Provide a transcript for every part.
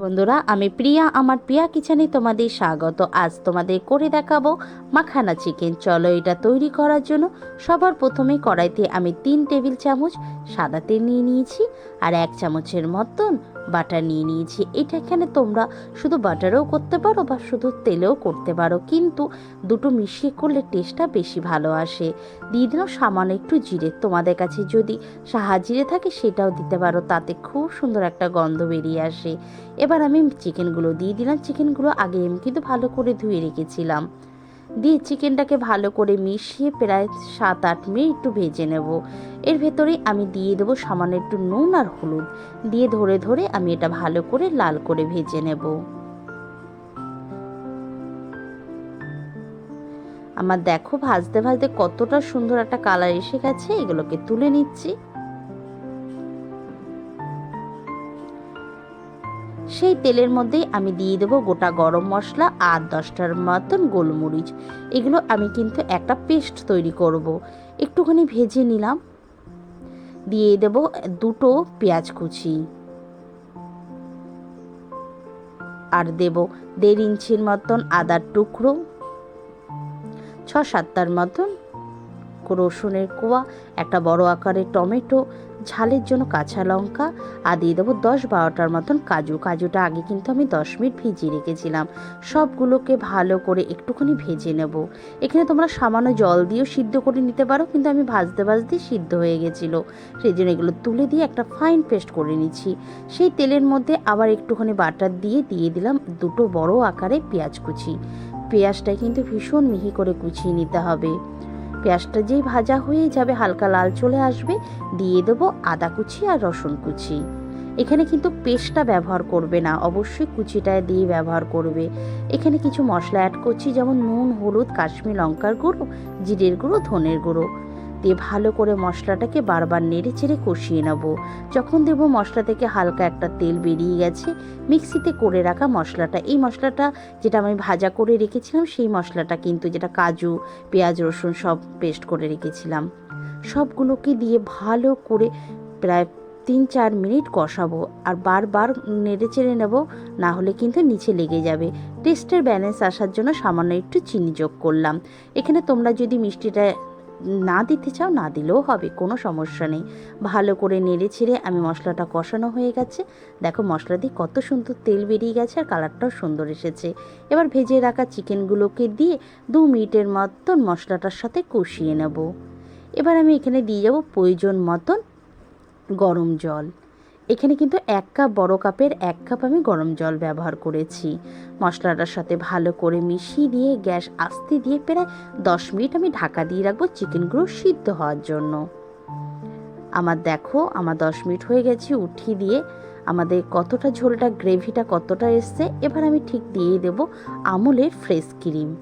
বন্ধুরা, আমি প্রিয়া, আমার প্রিয়া কিচেনে তোমাদের স্বাগত। আজ তোমাদের করে দেখাবো মাখানা চিকেন চলো এটা তৈরি করার জন্য সবার প্রথমে কড়াইতে আমি তিন টেবিল চামচ সাদা তেল নিয়ে নিয়েছি আর এক চামচের মতন বাটার নিয়ে নিয়েছি। এটা এখানে তোমরা শুধু বাটারেও করতে পারো বা শুধু তেলেও করতে পারো। কিন্তু দুটো মিশিয়ে করলে টেস্টটা বেশি ভালো আসে। দিয়ে দিলাম সামান্য একটু জিরে। তোমাদের কাছে যদি সাহা জিরে থাকে সেটাও দিতে পারো। তাতে খুব সুন্দর একটা গন্ধ বেরিয়ে আসে। এবার আমি চিকেনগুলো দিয়ে দিলাম। চিকেনগুলো আগে আমি কিন্তু ভালো করে ধুয়ে রেখেছিলাম। দিয়ে চিকেনটাকে ভালো করে মিশিয়ে প্রায় সাত আট মিনিট একটু ভেজে নেব। এর ভেতরেই আমি দিয়ে দেবো সামান্য একটু নুন আর হলুদ। দিয়ে ধরে ধরে আমি এটা ভালো করে লাল করে ভেজে নেব। আমার দেখো ভাজতে ভাজতে কতটা সুন্দর একটা কালার এসে গেছে। এগুলোকে তুলে নিচ্ছি। সেই তেলের মধ্যেই আমি দিয়ে দেবো গোটা গরম মশলা আর দশটার মতন গোলমরিচ। এগুলো আমি কিন্তু একটা পেস্ট তৈরি করব। একটুখানি ভেজে নিলাম। দিয়ে দেব দুটো পেঁয়াজ কুচি। আর দেব দেড় ইঞ্চির মতন আদার টুকরো। ছ সাতটার মতন রসুনের কোয়া, একটা বড় আকারের টমেটো ঝালের জন্য কাঁচা লঙ্কা আর দিয়ে দেবো দশ বারোটার মতন কাজু। কাজুটা আগে কিন্তু আমি দশ মিনিট ভিজিয়ে রেখেছিলাম। সবগুলোকে ভালো করে একটুখানি ভেজে নেব। এখানে তোমরা সামান্য জল দিয়েও সিদ্ধ করে নিতে পারো, কিন্তু আমি ভাজতে ভাজতে সিদ্ধ হয়ে গেছিল। সেই জন্য এগুলো তুলে দিয়ে একটা ফাইন পেস্ট করে নিচ্ছি। সেই তেলের মধ্যে আবার একটুখানি বাটার দিয়ে দিয়ে দিলাম দুটো বড় আকারে পেঁয়াজ কুচি। পেঁয়াজটা কিন্তু ভীষণ মিহি করে কুচিয়ে নিতে হবে। পেঁয়াজটা যেই ভাজা হয়ে যাবে, হালকা লাল চলে আসবে, দিয়ে দেবো আদা কুচি আর রসুন কুচি। এখানে কিন্তু পেস্টটা ব্যবহার করবে না, অবশ্যই কুচিটায় দিয়ে ব্যবহার করবে। এখানে কিছু মশলা অ্যাড করছি, যেমন নুন, হলুদ, কাশ্মীর লঙ্কার গুঁড়ো, জিরের গুঁড়ো, ধনের গুঁড়ো। দিয়ে ভালো করে মশলাটাকে বারবার নেড়ে চেড়ে কষিয়ে নেব। যখন দেবো মশলা থেকে হালকা একটা তেল বেরিয়ে গেছে, মিক্সিতে করে রাখা মশলাটা। এই মশলাটা যেটা আমি ভাজা করে রেখেছিলাম, সেই মশলাটা কিন্তু যেটা কাজু, পেঁয়াজ, রসুন সব পেস্ট করে রেখেছিলাম। সবগুলোকে দিয়ে ভালো করে প্রায় তিন চার মিনিট কষাবো আর বারবার নেড়ে চেড়ে নেব, না হলে কিন্তু নিচে লেগে যাবে। টেস্টের ব্যালেন্স আসার জন্য সামান্য একটু চিনি যোগ করলাম। এখানে তোমরা যদি মিষ্টিটা না দিতে চাও, না দিলেও হবে, কোনো সমস্যা নেই। ভালো করে নেড়ে ছেড়ে আমি মশলাটা কষানো হয়ে গেছে। দেখো মশলা দিয়ে কত সুন্দর তেল বেরিয়ে গেছে আর কালারটাও সুন্দর এসেছে। এবার ভেজে রাখা চিকেনগুলোকে দিয়ে দু মিনিটের মতন মশলাটার সাথে কষিয়ে নেব। এবার আমি এখানে দিয়ে যাব প্রয়োজন মতন গরম জল। এখানে কিন্তু এক কাপ বড় কাপের এক কাপ আমি গরম জল ব্যবহার করেছি। মশলাটার সাথে ভালো করে মিশিয়ে দিয়ে, গ্যাস আস্তে দিয়ে প্রায় দশ মিনিট আমি ঢাকা দিয়ে রাখব চিকেনগুলো সিদ্ধ হওয়ার জন্য। আমার দেখো, আমার দশ মিনিট হয়ে গেছে, উঠিয়ে দিয়ে আমাদের কতটা ঝোলটা গ্রেভিটা কতটা এসছে, এবার আমি ঠিক দিয়ে দেব আমুলের ফ্রেশ ক্রিম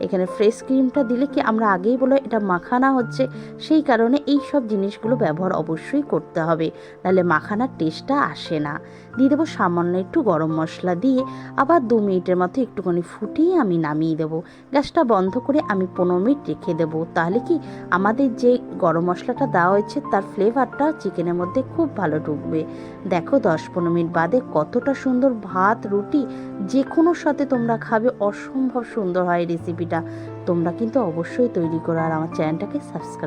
এখানে ফ্রেশ ক্রিমটা দিলে কি আমরা আগেই বলো এটা মাখানা হচ্ছে? সেই কারণে এই সব জিনিসগুলো ব্যবহার অবশ্যই করতে হবে। নাহলে মাখানার টেস্টটা আসে না। দিয়ে দেবো সামান্য একটু গরম মশলা দিয়ে আবার দু মিনিটের মতো একটুখানি ফুটিয়ে আমি নামিয়ে দেবো। গ্যাসটা বন্ধ করে আমি পনেরো মিনিট রেখে দেবো। তাহলে কি আমাদের যে গরম মশলাটা দেওয়া হয়েছে তার ফ্লেভারটা চিকেনের মধ্যে খুব ভালো ঢুকবে। দেখো দশ পনেরো মিনিট বাদে কতটা সুন্দর ভাত, রুটি যে কোনো সাথে তোমরা খাবে, অসম্ভব সুন্দর হয় রেসিপিটা তোমরা কিন্তু অবশ্যই তৈরি করো আর আমার চ্যানেলটাকে সাবস্ক্রাইব